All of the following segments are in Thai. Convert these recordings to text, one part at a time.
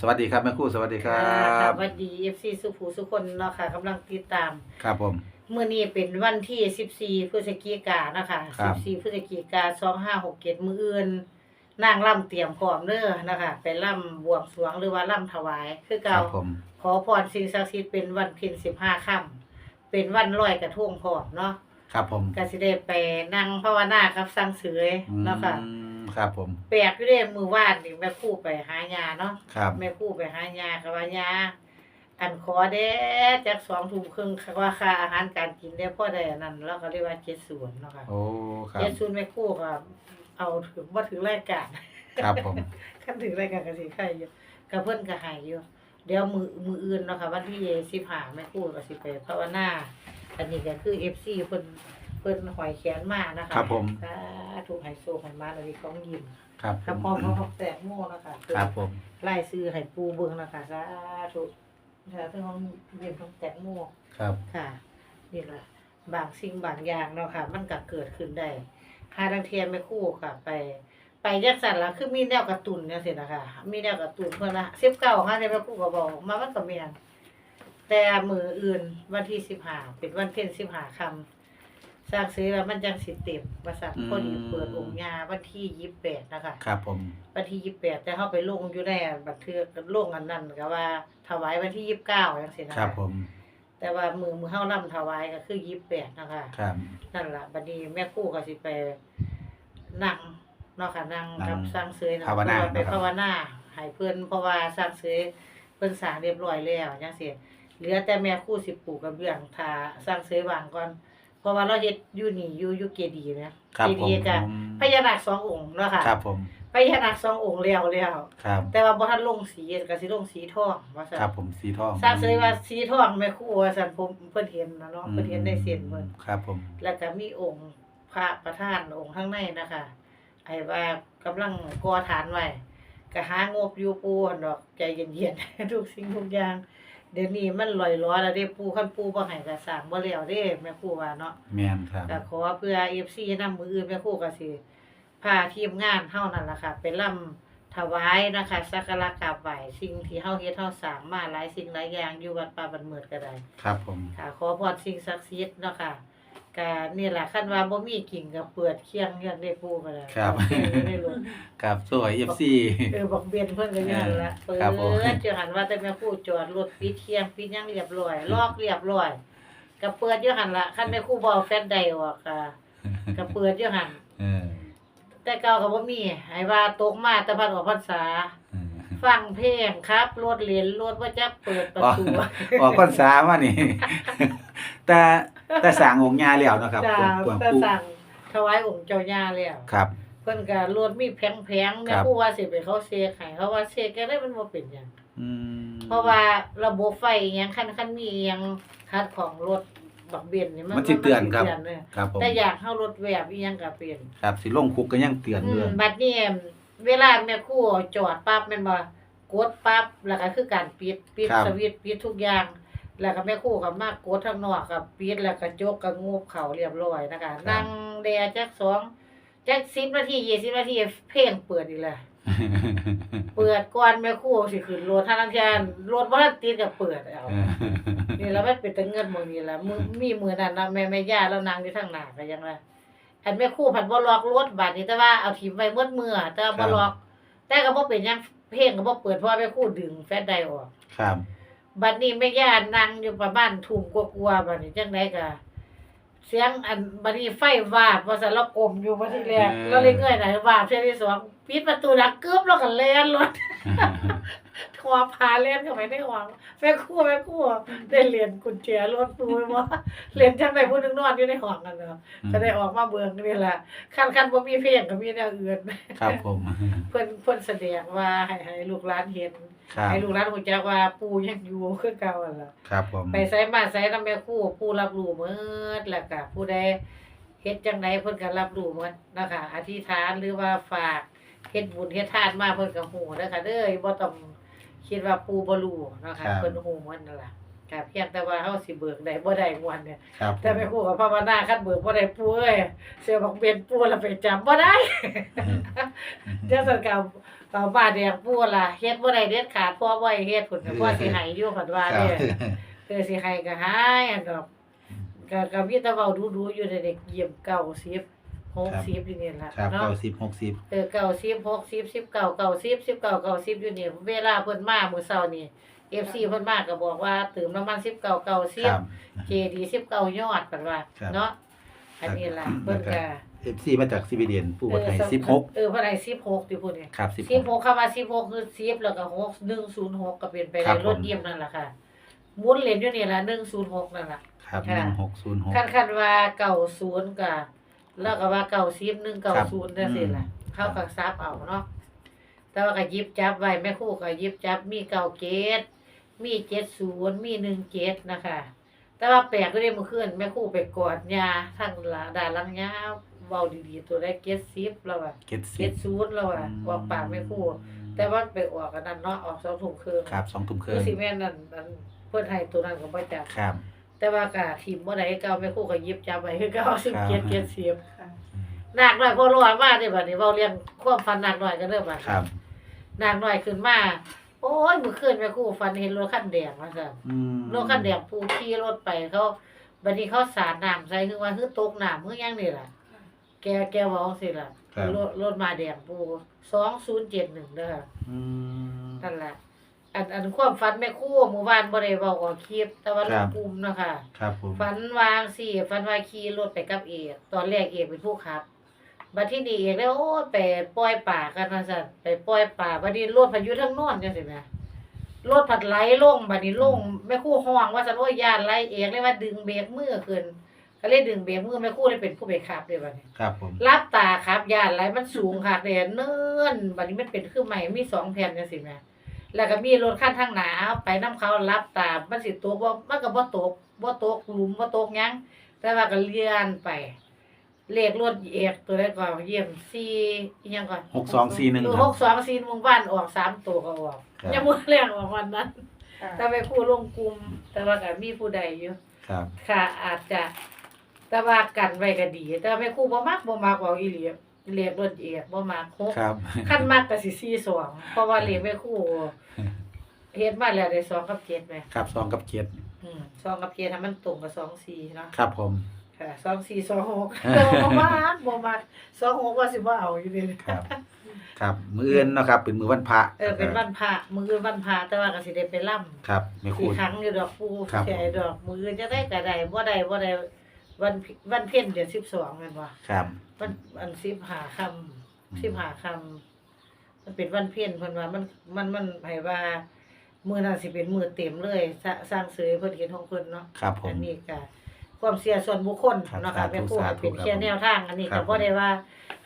สวัสดีครับแม่ครู่สวัสดีครัค่ะบ สวัสดี FC สุภูสุคนเนาะค่ะกำลังติดตาม ครับผมมื้อนี้เป็นวันที่ 14 พฤศจิกายนนะคะครับ 14 พฤศจิกายน2567มื้ออื่นนางร่ำเตรียมพร้อมเด้อนะคะ ไปร่ำบวงสรวงหรือว่าร่ำถวาย คือคเก่ารับผมขอพรสิ่งศักดิ์สิทธิ์เป็นวันเพ็ญ15ค่ำเป็นวันลอยกระทงพร้อมเนาะครับผมก็สิได้ไปนั่งภาวนากับสังเสยเนาะค่ะ อืม ครับผม แปลกอยู่เด้มื้อวานนี่แม่ครู่ไปหายาเนาะครับแม่ครู่ไปหายากับว่ายาอันขอเด้จากสองทุ่มครึ่งค่ะว่าค่าอาหารการกินได้พ่อได้อันนั้นแล้วก็เรียกว่าเจ็ดศูนย์เนาะค่ะโอ้ครับเจ็ดศูนย์แม่ครู่ก็เอาถึงว่าถึงรายการครับผมขั้นถึงรายการก็สิใครอยู่ก็เพิ่นก็ใหายอยู่เดี๋ยวมือมืออื่นเนาะค่ะวันที่15แม่ครู่ก็สิไปภาวนาอันนี้ก็คือ FC เพิ่น เพิ่นหอยแขนมานะคะครับผม สาธุให้โชคให้มาแล้วมีของยิ้มครับครับพร้อมเขาของแตกโม่นะคะครับผม ไล่ซื้อให้ปูเบิ่งนะคะสาธุสาธุของเรียนของแตงโมครับ ค่ะนี่แหละบางสิ่งบางอย่างเนาะค่ะ มันก็เกิดขึ้นได้หาทางเทียนไม่คู่ค่ะ ไป ไปยักษ์สันละคือมีแนวการ์ตูนเนี่ยสินะคะ มีแนวการ์ตูนเพื่อนละสิบเก้าค่ะในแม่คู่ก็บอกมามันก็เมียนแต่มืออื่นวันที่สิบห้าเป็นวันเพ็ญสิบห้าคำ สร้างซื้อแล้วมันจังสิเต็มประสาทพอดีเปิดองค์ยาวันที่ยี่สิบแปดนะคะครับผมวันที่ยี่สิบแปดแต่เขาไปลงอยู่ในบันทึกลงอันนั้นก็ว่าถวายวันที่ยี่สิบเก้าอย่างสินะครับผม แต่ว่ามือมือเฮานํถวายก็คือยี่สิบแปดนะคะครับนั่นล่ะบัดนี้แม่ครู่ก็สิไปนั่งเนาะค่ะนั่งกับสร้างเสยนะภาวนาเพื่อไปนะครับภาวนาให้เพิ่นเพราะว่าสร้างเสยเพิ่นสร้างเรียบร้อยแล้วจังซี่เหลือแต่แม่ครู่สิปลูกกระเบื้องถ้าสร้างเสยวางก่อน เพราะว่าเราเฮ็ดอยู่นี่อยู่อยู่เกดีย์นะครับเกผมดีย์ก็พญานาคสององค์เนาะค่ะครับผมพญานาคสององค์แล้วแล้วครับ แต่ว่าบ่ทันลงสีก็สิลงสีทองว่าซั่นครับผมสีทองทราบเลยว่าสีทองแม่ครูว่าซั่นผมเพิ่นเห็นนะเนาะเพิ่นเห็นในเส้นเพิ่นครับผม แล้วก็มีองค์พระประธานองค์ข้างในนะคะไอ้ว่ากำลังก่อฐานไว้ก็หางบอยู่ปูหั่นดอกใจเย็นๆทุกสิ่งทุกอย่าง เดี๋ยวนี้มันลอยล้อแล้วเด้ปูคันปูบ่ให้ก็สร้างบ่แล้วเด้แม่ครูว่าเนาะแมนครับ ก็ขอเพื่อ FC นำมืออื่นแม่ครูก็สิพาทีมงานเฮานั่นล่ะค่ะไปร่ำถวายนะคะสักการะกราบไหว้สิ่งที่เฮาเฮ็ดเฮาสร้างมาหลายสิ่งหลายอย่างอยู่วัดป่าบันเมิดก็ได้ ครับผม ค่ะ ขอพรสิ่งศักดิ์สิทธิ์เนาะค่ะ ก็นี่ล่ะคันว่าบ่มีกิ่งก็เปิดเคียงเรื่องได้ปูก็ได้ครับ ได้รถครับสวยเอฟซีเออบอกเบียนเพิ่นก็อย่างนั้นละเปิดครับผมเจะหันว่าแต่แม่ครูจอดรถปิดเที่ยงปิดหยังเรียบร้อยลอกเรียบร้อยก็เปิดอยู่หั่นละคันแม่ครูบ่เอาแฟลชไดออกค่ะก็เปิดอยู่หั่นเออแต่เก่าก็บ่มีให้ว่าตกมาแต่พัดออกพรรษาเออ ฟังเพลงครับรถเรียนรถว่าจะเปิดประตูออกพรรษามานี่ แต่แต่สร้างองค์ญาแล้วเนาะครับจ้าหลวงแต่ปู่สั่งถวายองค์เจ้าย่าแล้วครับเพิ่นก็รถมีแพงๆแม่ครับผู้ว่าสิไปเขาเซกให้เขาว่าเซกก็ได้มันบ่เป็นหยังอืมเพราะว่าระบบไฟอิหยังคันคันมีอิหยังคัดของรถบักเบนนี่มันมันสิเตือนครับมัสิเตือครับผมแต่อยากเฮารถแวบอีหยังก็เป็นครับสิลงคุกก็ยังเตือนอืเรื่มองบัดนี้ เวลาแม่ครูจอดปั๊บแม่นบ่กดปั๊บแล้วก็คือการปิดปิดสวิตช์ปิดทุกอย่าง แล้วก็แม่ครูก็มากดทางนอกก็ปิดแล้วก็จกก็งูบเข้าเรียบร้อยนะคะนั่งแดจักสองจัก10นาที20นาทีเพลงเปิดอีกแล้ว เปิดก่อนแม่ครูสิขึ้นรถทางนั้นแค่รถบ่ทันติดก็เปิดเอาเออนี่แล้วมันเป็นแต่เงินหมดนี่ล่ะมือมีมือนั้นนะแม่แม่ย่าแล้วนางอยู่ทางหน้าก็ยังว่า อันแม่ครูผัดบ่ล็อกรถบาดนี้แต่ว่าเอาถิ่มไว้หมดมือแต่ว่าบ่ล็อก แต่ก็บ่เป็นหยังเพลงก็บ่เปิดเพราะว่าแม่ครูดึงแฟลชไดร์ออก ครับ บัดนี้แม่ย่านั่งอยู่ประมาณทุ่มกว่าๆบัดนี้จังไดก็เสียงอันบัดนี้ไฟวาบว่าซั่นเรากลมอยู่บัดที่แรกแล้วเลยเงยหน้าวาบเทื่อที่สอง ปิดประตูดังกึบแล้วก็แล่นรถทอพาเล่นเข้าไปในห้องแม่ครู่แม่ครู่ได้เรียนกุญแจรถปูไว้บ่เรียนจังได๋ผู้หนึงนอนอยู่ในห้องกันเนาะก็ได้ออกมาเบิ่งนี่แหละคันคันบ่มีเพลงก็มีแนวอื่นครับผม เพิ่นเพิ่นแสดงว่าให้ให้ลูกหลานเห็น ครับ ให้ลูกหลานรู้จักว่าปู่ยังอยู่คือเก่าหั่นล่ะ ครับผม ไปไสมาไสนำแม่ครู่ผู้รับรู้หมดแล้วก็ผู้ใดเฮ็ดจังไดเพิ่นก็รับรู้หมดนะคะอธิษฐานหรือว่าฝาก เฮ็ดบุญเฮ็ดทานมาเพิ่นก็ฮู้เด้อค่ะเด้อบ่ต้องคิดว่าปู่บ่รู้เนาะค่ะเพิ่นฮู้หมดนั่นล่ะค่ะเพียงแต่ว่าเฮาสิเบิกได้บ่ได้งวดเนี่ยครับแต่แม่ครูกับภาวนาคันเบิกบ่ได้ปูเอ้ยเสือบอกเปลี่ยนปูแล้วไปจำบ่ได้เจ้าสันเก่าเก่าบ้านแดงปูล่ะเฮ็ดบ่ได้เด็ดขาดพ่อบ่ให้เฮ็ดพุ่นน่ะพ่อสิให้อยู่เพิ่นว่าครัเด้บคือสิให้ก็ให้อันดอกก็ก็มีแต่เว้าดูๆอยู่เด็กเยี่ยมเก่า 10 60อยู่นี่ล่ะครับเนาะเก้าสิบหกสิบเออเก่าสิบหกสิบสิบเก่าเก่าสิบสิบเก่าเก่าสิบอยู่นี่เวลาเพิ่นมามื้อเช้านี่ FC เพิ่นมาก็บอกว่าเติมน้ำมันสิบเก่าเก่าสิครับบเจดีสิบเก่ายอดเพิ่นว่าครับ เนาะอันนี้ล่ะเพิ่นก็เอฟซีมาจากซีบีเดียนผู้บริหารสิบหกเออเพิ่นให้สิบหกที่พูดนี่ครับสิบสิบหหก กคำว่าสิบหกคือสิบแล้วก็หกหนึ่งศูนย์หกก็เป็นไปครัได้บผม รถเยี่ยมนั่นล่ะค่ะหมุนเหรียญอยู่นี่ล่ะหนึ่งศูนย์หกนั่นล่ะ ครับหนึ่งหกศูนย์หก คันคันว่าเก่าศูนย์ก็ แล้วก็ว่าเก่าสิบหนึ่งเก่าครับศูนย์จังซี่ล่ะอืมเข้ากับซับเอาเนาะแต่ว่าก็หยิบจับไว้แม่ครู่ก็หยิบจับมีเก่าเกตมีเจ็ดศูนย์มีหนึ่งเจ็ดนะคะ แต่ว่าแปลกก็ได้เมื่อคืนแม่ครู่ไปกอดยาทั้งหลาด่านหลังยาเบาดีๆตัวได้เกตซิปแล้วอะเจ็ดสิเจ็บดศูนย์แล้วอะออกปากแม่ครู่ แต่ว่าไปออกกันนั่นเนาะออกสองถุงคืนครับสองทุ่มคคืรึ่องสิแม่นนั่นนั่นเพิ่นให้ตัวนั้นก็บ่จับครับ แต่ว่ากะทีมบ่ได้เก่าแม่ครู่ก็หยิบจับไว้คือเก่าสิบครับเจ็ดเจ็ดสิบหนักหน่อยพอรอมาเด้บัดนี้เว้าเรื่องความฝันหนักหน่อยก็เริ่มมาครับหนักหน่อยขึ้นมาโอ้ยเมื่อคืนแม่ครู่ฝันเห็นรถคันแดงว่าซั่นอืมรถคันแดงผู้ขี่รถไปเขาบัดนี้เขาสาดน้ำใส่คือว่าคือตกน้ำคือหยังนี่ล่ะ แกแกเว้าจังซี่ล่ะครับรถรถมาแดงปู2071เด้ออืมนั่นแหละ อันอันความฝันแม่ครู่เมื่อวานบ่ได้เว้าออกคลิปแต่ว่าลครังบกลุ่มเนาะค่ะ ครับผม ฝันวางสิฝันว่าขี่รถไปกับเอกตอนแรกเอกเป็นผู้ขับบัดที่นี่เอกแล้วโอ้ยไปปล่อยป่ากันว่าซั่นไปปล่อยป่าบัดนี้รถพายุทั้งโนอนจังซี่แหมรถผัดไหลลงบัดนี้ลงแม่ครู่ฮ้องว่าซั่นโอ้ยย่านไหลเอกเลยว่าดึงเบรกมือขึ้นก็เลยดึงเบรกมือแม่ครู่เลยเป็นผู้ไปขับเลยบัดนี้ครับผม รับตาครับย่านไหลมันสูงค่ะแต่เนินบัดนี้มันเป็นคือใหม่มีสองแผ่นจังซี่แหม แล้วก็มีรถคันทางหน้าไปนํเขารับตามันสิตกบ่มันก็บ่ตกบ่ตกหลุมบ่ตกหยังแต่ว่าก็เลื่อนไป เลขรถเอกตัวแรกก็เยี่ยมสี่อีหยังก่อนหกสองสี่หนึ่งเออคหรับกสองสี่มุงบ้านออกสามตัวก็ออกครับ ยังมือแรงออกวันนั้นแต่ไปผู้ลงกลุ่มแต่ว่าก็มีผู้ใดอยู่ ครับ ค่ะอาจจะแต่ว่ากันไว้ก็ดี แต่ไม่ครู่บ่มักบ่มักเอาอีหลี เลขรถเอกบ่มักหกครับคันมักก็สิสี่สองเพราะว่าเลขแม่ครู่เฮ็ดมาแล้วได้สองกับเจ็ดไหมครับสองกับเจ็ดอืมสองกับเจ็ดถ้ามันตรงกับสองสี่เนาะครับผม ค่ะสองสี่สองหกแต่ว่าบ่มากบ่มากสองหกว่าสิบ่เอาอยู่เดีครับ ครับ มืออื่นเนาะครับ เป็นมือวันพระเออเป็นวันพระมื้ออื่นวันพระแต่ว่าก็สิได้ไปล่ำครับไม่สิคูณครั้งอยู่ดอกปูครับแค่ดอกมื้ออื่นจะได้ก็ได้บ่ได้บ่ได้ วันพิวันเพ็ญเดือน12แม่นบ่ครับ วันอัน15ค่ำ15ค่ำมันเป็นวันเพ็ญเพิ่นว่ามันมันมันให้ว่ามื้อนั้นสิเป็นมื้อเต็มเลยสร้าสร้างเสยเพิ่นเฮ็ดของเพิ่นเนาะครับผมอันนี้ก็ความเสียส่วนบุคคลครับเนาะสาค่ะธุแม่ครูให้เป็นสาธุแค่แนวทาง อันนี้ครัก็บบ่ได้ว่า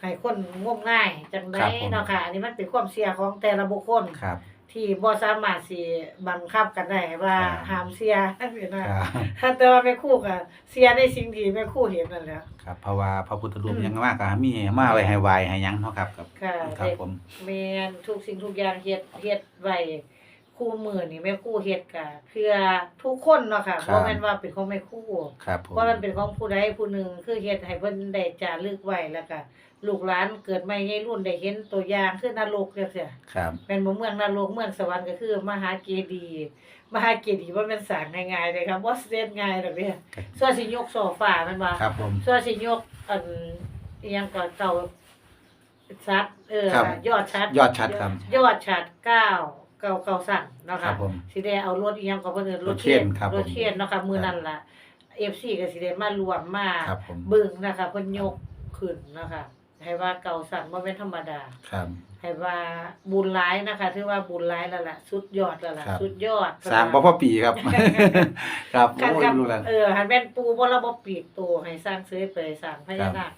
ให้คนงมง่ายจังไดครับผมเนาะค่ะ อันนี้มันเป็นความเสียของแต่ละบุคคลครับ ที่บ่สามารถสิบังคับกันได้ว่าครับ ห้ามเสียจังซี่นะครับแต่ว่าแม่ครูก็เสียในสิ่งที่แม่ครูเห็นนั่นแหละ ครับเพราะว่าพระพุทธรูปอืมยังมากก็มีมาไว้ให้ไหวายให้หยังเนาะครับครับค่ะครับผม แม่นทุกสิ่งทุกอย่างเฮ็ดเฮ็ดไว้คู่มือนี่แม่ครูเฮ็ดก็เพื่อทุกคนเนาะค่ะบ่แม่นว่าเป็นของแม่ครู ครับผมว่ามันเป็นของผู้ใดผู้หนึ่งคือเฮ็ดให้เพิ่นได้จารึกไว้แล้วก็ ลูกหลานเกิดใหม่ใหญ่รุ่นได้เห็นตัวอย่างคือนรกจังซี่ครับแม่นบ่เมืองนรกเมืองสวรรค์ก็คือ มหาเจดีย์มหาเจดีย์บ่แม่นสร้างง่ายๆเลยครับบ่เสร็จง่ายดอกเด้ส่วนสิยกโซฟาแม่นบ่ครับผม ส่วนสิยกอันอีหยังก่อนเก่าชัดเออครับ ยอดชัดยอดชัดครับ ยอดชัด9เก่าเก่าสั่นเนาะครัค่ะบผม สิได้เอารถอีหยังก็เพิ่นเอิ้นรถรถเข็เทียนนครับผม รถเทียนเนาะค่ะมื้อนั้นล่ะ FC ก็สิได้มารวมมา ครับผม เบิ่งนะคะเพิ่นยกขึ้นนะคะ ให้ว่าเก่าสั่นบ่แม่นธรรมดา ครับ ให้ว่าบุญหลายนะคะถือว่าบุญหลายแล้วล่ะสุดยอดแล้วล่ะครับ สุดยอดสร้างบ่พอปีครับ ครับคันโอ้ยคันรู้แล้ว เออหันแม่นปูบ่ระบบปีกตัวให้สร้างเสยไปสร้างพญานาค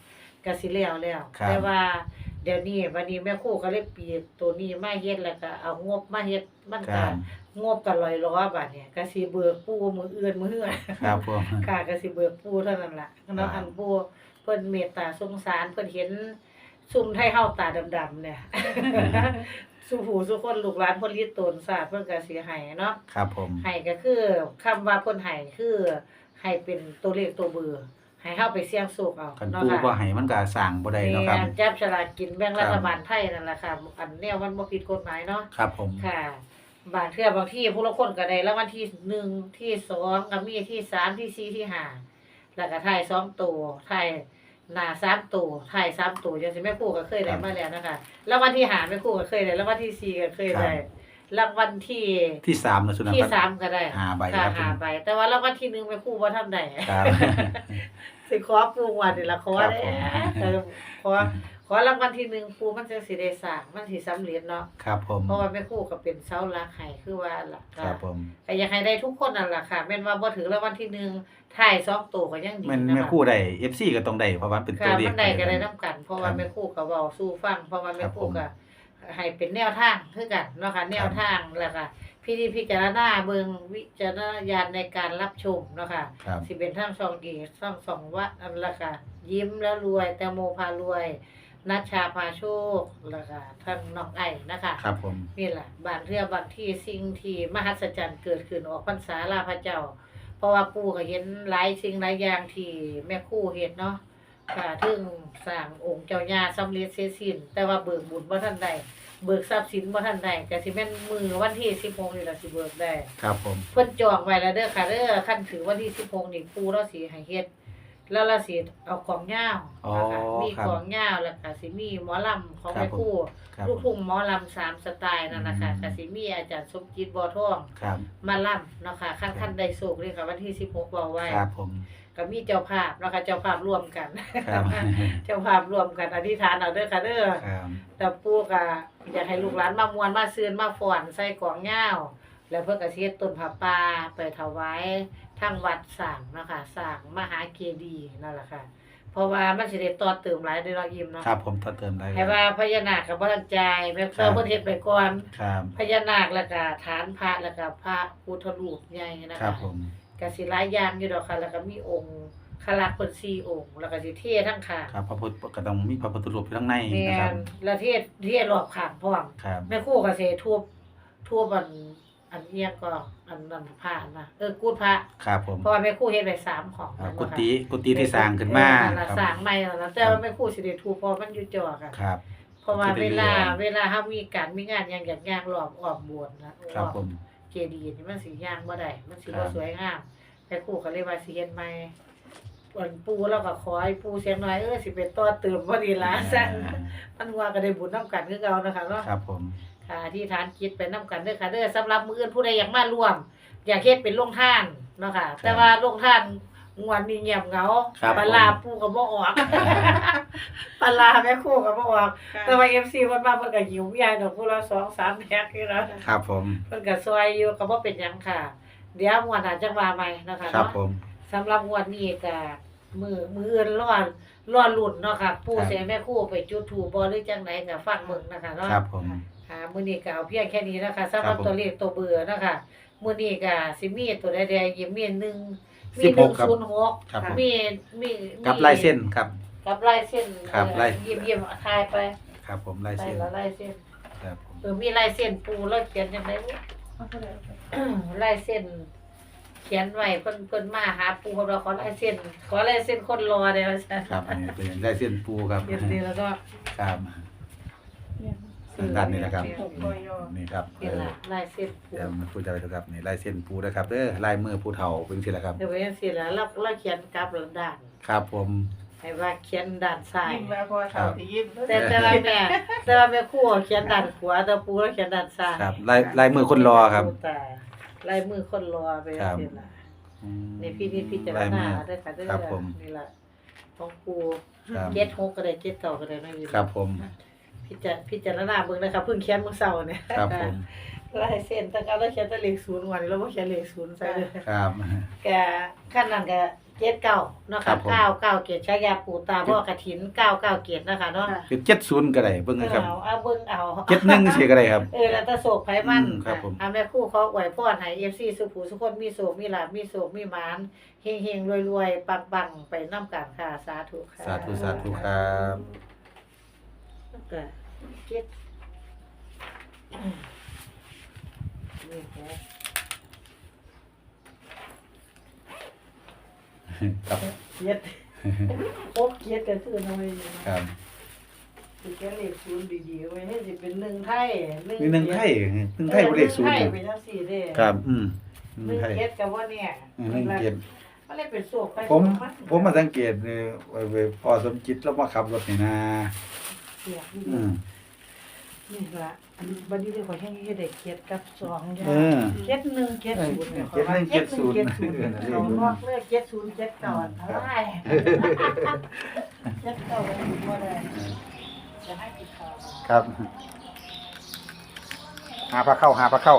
ก็สิแล้วแล้วครับ แต่ว่าเดี๋ยวนี้วันนี้แม่ครูก็เลยปีกตัวนี้มาเฮ็ดแล้วก็เอางบมาเฮ็ดมันคก็รับงบก็ลอยล้อบัดเนี่ยก็สิเบิกปูมืออื่นมือเฮือครับผม ค่ะก็สิเบิกปูเท่านั้นล่ะเนาะครับอันปู เพิ่นเมตตาสงสารเพิ่นเห็นซุ่มไทเฮาตาดำๆเนี่ยสู่หูสู่คนลูกหลานเพิ่นลิตนศาสตร์เพิ่นก็สิให้เนาะครับผม ให้ก็คือคำว่าเพิ่นให้คือให้เป็นตัวเลขตัวเบอร์ให้เฮาไปเสี่ยงโชคเอาคันเนาะปูค่ะ บ่ให้มันก็สร้างบ่ได้เนาะครับแม่นจับฉลากกินแบ่งครับรัฐบาลไทยนั่นแหละค่ะ อันแนวมันบ่ผิดกฎหมายเนาะ ครับผม ค่ะ บางเทื่อบางที่ผู้ละคนก็ได้รางวัลที่หนึ่งที่สองก็มีที่สามที่สี่ที่ห้าแล้วก็ถ่ายสองตัวถ่าย หน้าสามตัวถ่ายสามตัวจังซี่แม่ครูก็เคยได้มาแล้วนะคะรางวัลที่ห้าแม่ครูก็เคยได้รางวัลที่สี่ก็เคยได้รางวัลที่ที่สามนะสุนัขที่ครับสามก็ได้ห้าใบค่ะครับผมหาใบแต่ว่ารางวัลที่หนึ่งแม่ครูบ่ทันได้ครับ สิขอปูวันนี่ละขอครับเด้ผมแต่ขอ ขอรางวัลที่หนึ่งปูมันจังสิได้สร้างมันสิสำเร็จเนาะครับผมเพราะว่าแม่ครูก็เป็นเสาหลักให้คือว่าล่ะครับผมก็อยากให้ได้ทุกคนนั่นล่ะค่ะแม่นว่าบ่ถึงรางวัลที่หนึ่งถ่ายสองตัวก็ยังดีมันนะแม่คะคู่ได้ FC ก็ต้องได้เพราะว่าเป็นตัวค่ะเลข มันได้ก็ได้นํกัน เพราะว่าครับแม่ครูก็เว้าสู่ฟังเพราะว่าแม่ครูครับผมก็ให้เป็นแนวทางคือกันเนาะค่ะแนวทางแล้วก็พี่ที่พิจารณาเบิ่งวิจารณญาณในการรับชมเนาะค่ะครับ สิเป็นทั้งสองดีทั้งสองวัดอันละค่ะยิ้มแล้วรวยแตงโมพารวย นัชชาพาโชคแล้วก็ท่านน้องไอ้นะคะครับผม นี่แหละบางเทื่อบางที่สิ่งที่มหัศจรรย์เกิดขึ้นออกพรรษาลาพระเจ้า เพราะว่าปู่ก็เห็นหลายสิ่งหลายอย่างที่แม่ครู่เฮ็ดเนาะค่ะถึงสร้างองค์เจ้าย่าสำเร็จเสร็จสิ้น แต่ว่าเบิกบุญบ่ทันได้เบิกทรัพย์สินบ่ทันได้ก็สิแม่นมือวันที่16นี่ล่ะสิเบิกได้ ครับผม เพิ่นจองไว้แล้วเด้อค่ะเด้อคันถึงวันที่16นี่ปู่เราสิให้เฮ็ด แล้วเราสิเอาของยาวอ๋อนะคะมีครับของยาวแล้วก็สิมีหมอลำของครับแม่ครู่ครับลูกทุ่งหมอลำสามสไตล์นั่นนะคะอืม ก็สิมีอาจารย์สมจิตบ่อทองครับ มาล่ำเนาะค่ะคันคันได้โศกเลยค่ะวันที่16เว้าไว้ครับผมก็มีเจ้าภาพเนาะค่ะเจ้าภาพร่วมกัน ครับ เจ้าภาพร่วมกันอธิษฐานเอาเด้อค่ะเด้อครับ แต่ปู่ก็อยากให้ลูกหลานมามวนมาซืนมาฟ้อนใส่กลองยาวแล้วเพิ่นก็สิเฮ็ดต้นผ้าป่าไปถวาย ทางวัดสร้างเนาะค่ะสร้างมหาเจดีย์นั่นแหละค่ะ เพราะว่ามันสิได้ต่อเติมหลายเด้อเนาะยิ้มเนาะครับผมถ้าเติมได้ให้ว่าพญานาคก็บ่ทันใจายแม่เพิ่นเพิ่นเฮ็ดไปก่อนครับพญานาคแล้วก็ฐานพระแล้วก็พระพุทธรูปใหญ่นะครัคะบผมก็สิหลายอย่างอยู่ดอกค่ะ แล้วก็มีองค์คลักษณ์เพิ่น4องค์ แล้วก็สิเททั้งข้างครับพระพุทธก็ต้องมีพระพุทธรูปอยู่ข้างในแม่นะครับนแล้วเทเทรอบข้างพร้อม ครับ แม่ครูก็สิทุบทุบอัน อันเอียงก็อันนั้นพระนะเออกูดพระครับผมเพราะว่าแม่ครูเฮ็ดไว้สามของอ่านั่นกุเนาะค่ะฏิกุฏิที่สร้างขึ้นมาเออนั่นล่ะครับสร้างใหม่นั่นล่ะแต่ว่าแม่ครูสิได้ทุบเพราะมันอยู่จอค่ะ ครับ เพราะว่าที่เวเป็นลาเรือนเวลาเฮามีการมีงานหยังอยากย่างรอบออบโบสถ์นะครับผม เจดีย์นี่มันสิย่างบ่ได้มันสิครับ่บสวยงามแต่ครูก็เลยว่าสิเฮ็ดใหม่วันปูแล้วก็ขอให้ปูเสียงน้อยเออสิเป็นต่อเติมบ่ดีล่ะซั่นมันว่าก็ได้บุญนํกันคือเก่านะคะเนาะ ครับผม ค่ะอธิษฐานจิตไปนํกันเด้อค่ะเด้อสำหรับมื้ออื่นผู้ใดอยากมาร่วม อยากเฮ็ดเป็นโรงทานเนาะค่ะ แต่ว่าโรงทานงวนนี้เงียบเหงาครับปลาร้าปูก็บ่ออกปลาร้าแม่ครูก็บ่ออกแต่ว่า FC เพิ่นมาเพิ่นก็หิวใหญ่ดอกผู้ละ2 3แพ็คนี่เนาะครับผมเพิ่นก็ซอยอยู่ก็บ่เป็นหยังค่ะ เดี๋ยวงวดหน้าจังว่าใหม่เนาะค่ะครับเนาะผมสำหรับงวดนี้ก็มือมืออื่นรอรอลุ้นเนาะค่ะผู้ครับเสียแม่ครูไปจุดธูปบ่หรือจังไดก็ฟังเบิ่งนะคะเนาะครับผม ค่ะมื้อนี้ก็เอาเพียงแค่นี้นะคะสำหรับครับผม ตัวเลขตัวเบื่อนะคะมื้อนี้ก็สิมีตัวใดๆยิ้มมีหนึ่งมีสิบหกครับ106ครับผมมีมีมีกับลายเส้นครับ กับลายเส้นครับเออลายยิ้มยิ้มทายไปครับผมลายไปเส้นแล้วลายเส้นครับผมเออมีลายเส้นปูแล้วเขียนจังได๋ลายเส้น เขียนไว้เพิ่นเพิ่นมาหาปูเพิ่นว่าขอลายเส้น ขอลายเส้นคนรอได้ว่าซั่นครับอันนี้เป็นลายเส้นปูครับเขียนดีแล้วก็ครับ ด้านนี้นะครับเขียนี่ครับเขียนละลายเส้นปูเดี๋ยวมาพูดจะไปดูครับนี่ลายเส้นปูนะครับเด้อลายมือผู้เฒ่าเป็นสิละครับ เดี๋ยวไปจังซี่ล่ะเราเราเขียนกลับหลังด้านครับผม ให้ว่าเขียนด้านซ้าย ยิ้มแล้วพอเท่าที่ยิ้มแต่แต่ว่าแม่แต่ว่าแม่ครูเขียนด้านขวาแต่ปูแล้วเขียนด้านซ้ายครับลายลายมือคนรอครับปูตายลายมือคนรอไปครับจังซี่ล่ะอืมนี่พี่นี่พี่จารลายณามือเด้อค่ะเด้อครับผม นี่ล่ะของปูครับเจ็ดหกก็ได้เจ็ดเก้าก็ได้นะอยู่ครับผม พี่จะพี่จารณาเบิ่งนะครับเพิ่งเขียนเมื่อเช้าเนี่ยครับผมลายเส้นแต่ก็เราเขียนแต่เลขศูนย์วันนี้เราบ่เขียนเลขศูนย์ใส่เลยครับ แกขั้นนั้นก็เจ็ดเก้าเนาะครัค่ะบผม เก้าเก้าเกียรติชายาปูตาพ่อกฐินเก้าเก้าเกียรตินะคะเนาะเป็นเจ็ดศูนย์ก็ได้เบิ่งเอนะครับาเอาเบิ่งเอา เจ็ดหนึ่งสิก็ได้ครับ เออแล้วแตะโศกไผมันอืมครับผม อะแม่ครู่เขาอวยพรให้ FC สุขูสุคนมีโศกมีลาภมีโศกมีหมานเฮงๆรวยๆปังๆไปนํกันค่ะสาธุค่ะ สาธุสาธุครับ แล้วก็เจ็ดอืมนี่แหละครับเกียดโอ้เกียดก็คือน้อยอยู่นะ ครับคือแค่เลขศูนย์ดีๆไว้ให้สิเป็นหนึ่งไทยมีหนึ่งไทยหนึ่งไทยบ่เลขศูนย์หเนี่งไทยยเป็นจังซี่เด้ครับ อืมหหนึ่นึ่งงไทยเกียดกับว่าเนี่ยอืมหนึ่งเกียรติมันเลยเป็นโศกไปผมโศกาผมมาสังเกตเออไว้ไว้พอสมจิตแล้วมาขับรถนี่นะเสียอยู่อืม นี่ละอันบัดนี้เรียกว่าแห้งเด็กเกียดกับสองอย่าเองอเจ็ดหนึ่งเจ็ดศูนย์เนี่ยเจ็ดหนึ่งเจ็ดศูนย์เจ็ดศูนย์เขาบอกเลยเจ็ดศูนย์เจ็ดก่อนอะไรเจ็ดก่อนอยู่บ่ได้จะให้กินข้าวครับ หาพระเข้าหาพระเข้า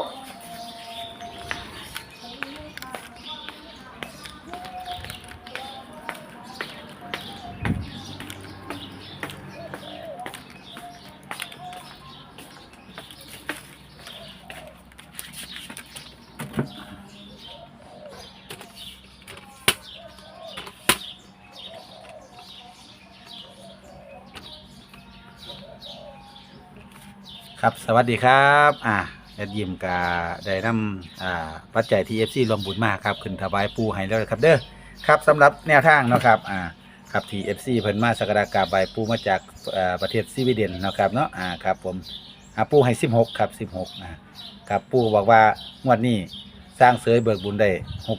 ครับสวัสดีครับอ่าแอดยิมกาได้นำอ่าปัจจัยที่ FC รวมบุญมากครับขึ้นถวายปูให้แล้วครับเด้อครับสำหรับแนวทางเนาะครับอ่าครับที่ FC เพิ่นมาสักการะกราบไหว้ปูมาจากอ่าประเทศสวีเดนเนาะครับเนาะอ่าครับผมอ่าปูให้16ครับ16อ่าครับปูบอกว่างวดนี้สร้างเสยเบิกบุญได้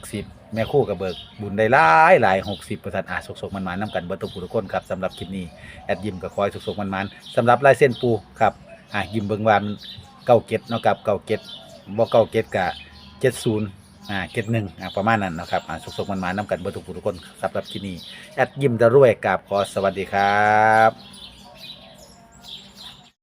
60แม่คู่กับเบิกบุญได้หลายหลาย60ประสานอาสุกๆมันๆนำกันเบิดทุกผู้ทุกคนครับสำหรับคลิปนี้แอดยิมก็คอยสุกๆมันๆสำหรับลายเส้นปูครับ อะยิมเบิงวานเก้าเก็ดเนาะกับเก้าเก็ดบ่เก้าเก็ดกะเจ็ดศูนย์อ่าเก็ดหนึ่งอะประมาณนั้นเนาะครับอะสุกๆมันมานํกันเบิดทุกผู้ทุกคนสำหรับที่นี่แอดยิมจะรวยกับขอสวัสดีครับ